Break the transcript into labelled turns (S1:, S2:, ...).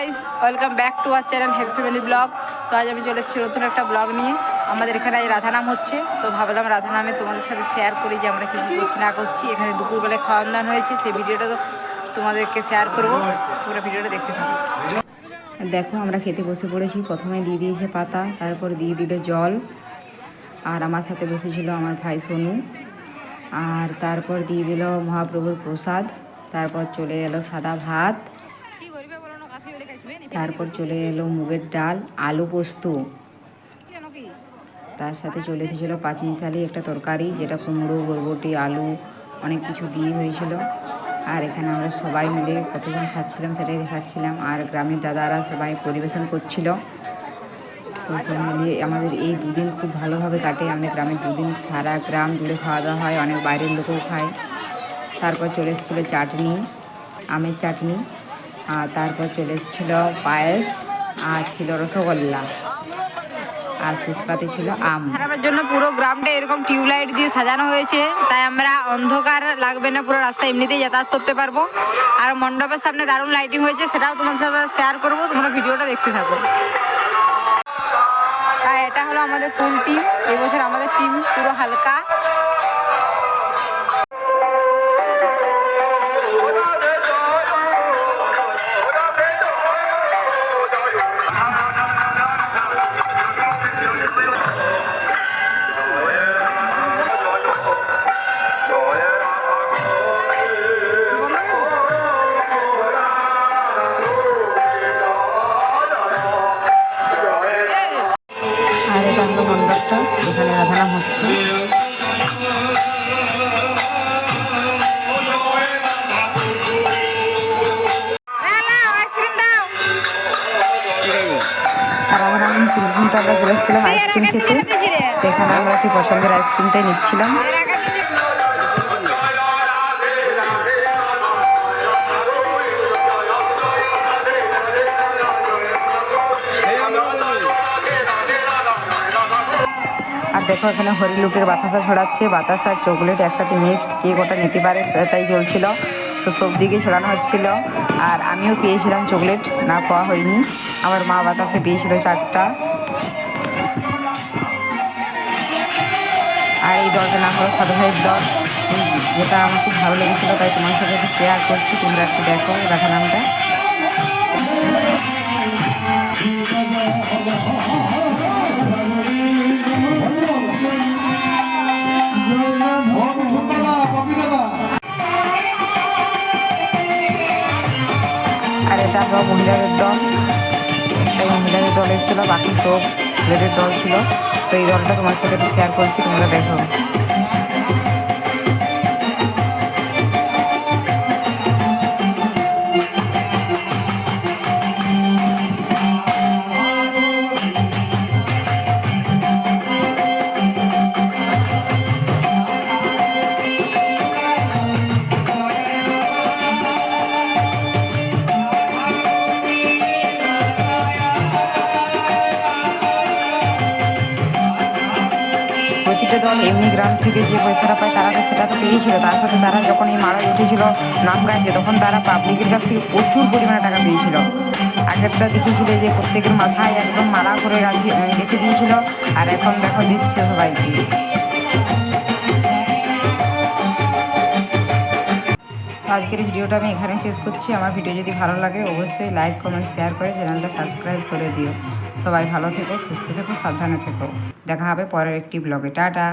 S1: Guys welcome back to our channel happy family blog তো আজ আমি চলে এসেছি নতুন একটা ব্লগ নিয়ে। আমাদের এখানে আজ রাধানাম হচ্ছে। তো ভাবলাম রাধানামে তোমাদের সাথে শেয়ার করি যে আমরা কী করছি, না করছি। এখানে দুপুরবেলায় খাওয়ান দাওয়ান হয়েছে, সেই ভিডিওটা তো তোমাদেরকে শেয়ার করব। তোমরা ভিডিওটা দেখতে থাকো। দেখো, আমরা খেতে বসে পড়েছি। প্রথমে দিয়ে দিয়েছে পাতা, তারপর দিয়ে দিল জল। আর আমার সাথে বসেছিল আমার ভাই সোনু। আর তারপর দিয়ে দিল মহাপ্রভুর প্রসাদ। তারপর চলে এলো সাদা ভাত। তারপর চলে এলো মুগের ডাল, আলু পোস্ত। তার সাথে চলে এসেছিল পাঁচমিশালি একটা তরকারি, যেটা কুমড়ো, বরবটি, আলু, অনেক কিছু দিয়ে হয়েছিল। আর এখানে আমরা সবাই মিলে কতজন খাচ্ছিলাম সেটাই দেখাচ্ছিলাম। আর গ্রামের দাদারা সবাই পরিবেশন করছিল। তো সব মিলিয়ে আমাদের এই দুদিন খুব ভালোভাবে কাটে। আমাদের গ্রামের দুদিন সারা গ্রাম জুড়ে খাওয়া দাওয়া হয়, অনেক বাইরের লোকও খায়। তারপর চলে এসেছিল চাটনি, আমের চাটনি। আর তারপর চলে এসেছিল পায়েস আর ছিল রসগোল্লা। আর শেষ পাতে ছিল আম। খারাপের জন্য পুরো গ্রামটা এরকম টিউবলাইট দিয়ে সাজানো হয়েছে, তাই আমরা অন্ধকার লাগবে না, পুরো রাস্তা এমনিতেই যাতায়াত করতে পারব। আর মণ্ডপের সামনে দারুণ লাইটিং হয়েছে, সেটাও তোমার সাথে শেয়ার করব, তোমরা ভিডিওটা দেখতে থাকো। এটা হলো আমাদের ফুল টিম এবছর আমাদের টিম পুরো হালকা। হলো মণ্ডপটা এখানে রাধানাম হচ্ছে আমরা আমি তিন ঘণ্টা আমরা ঘুরেছিলাম আইসক্রিম খেতে সেখানে আমরা কি পছন্দের আইসক্রিমটাই নিচ্ছিলাম। দেখো, এখানে হরিলুকের বাতাসা ছড়াচ্ছে, বাতাসা আর চকলেট একসাথে মিক্সড, কে কটা নিতে পারে সেটাই চলছিল। তো সব দিকে ছড়ানো হচ্ছিল। আর আমিও পেয়েছিলাম চকলেট, না খাওয়া হয়নি। আমার মা বাতাসে পেয়েছিল চারটা। আর এই দলটা নাম হলো সাধু ভাইয়ের দল যেটা আমার খুব ভালো লেগেছিলো, তাই তোমার সাথে শেয়ার করছি, তোমরা একটু দেখো রাখা নামটা। এটা হলো মহিলাদের দল। এই মহিলাদের দল এসেছিল, বাকি সব ছেলেদের দল ছিল। তো এই দলটা তোমার সাথে শেয়ার করছি, তোমরা দেখো। এমনি গ্রাম থেকে যে পয়সাটা পায় তারা তো সেটা তো পেয়েছিল। তার সাথে তারা যখন এই মারা উঠেছিল নাম গাইতে তখন তারা পাবলিকের কাছ থেকে প্রচুর পরিমাণে টাকা পেয়েছিল। আগেরটা দেখেছিল যে প্রত্যেকের মাথায় একদম মারা করে রেখে দিয়েছিল, আর এখন দেখো দিচ্ছে সবাইকে। আজকের ভিডিওটা আমি এখানে শেষ করছি। আমার ভিডিও যদি ভালো লাগে অবশ্যই লাইক, কমেন্ট শেয়ার করে চ্যানেলটা সাবস্ক্রাইব করে দিও। সবাই ভালো থেকো, সুস্থ থেকো, সাবধানে থেকো। দেখা হবে পরের একটি ব্লগে টাটা!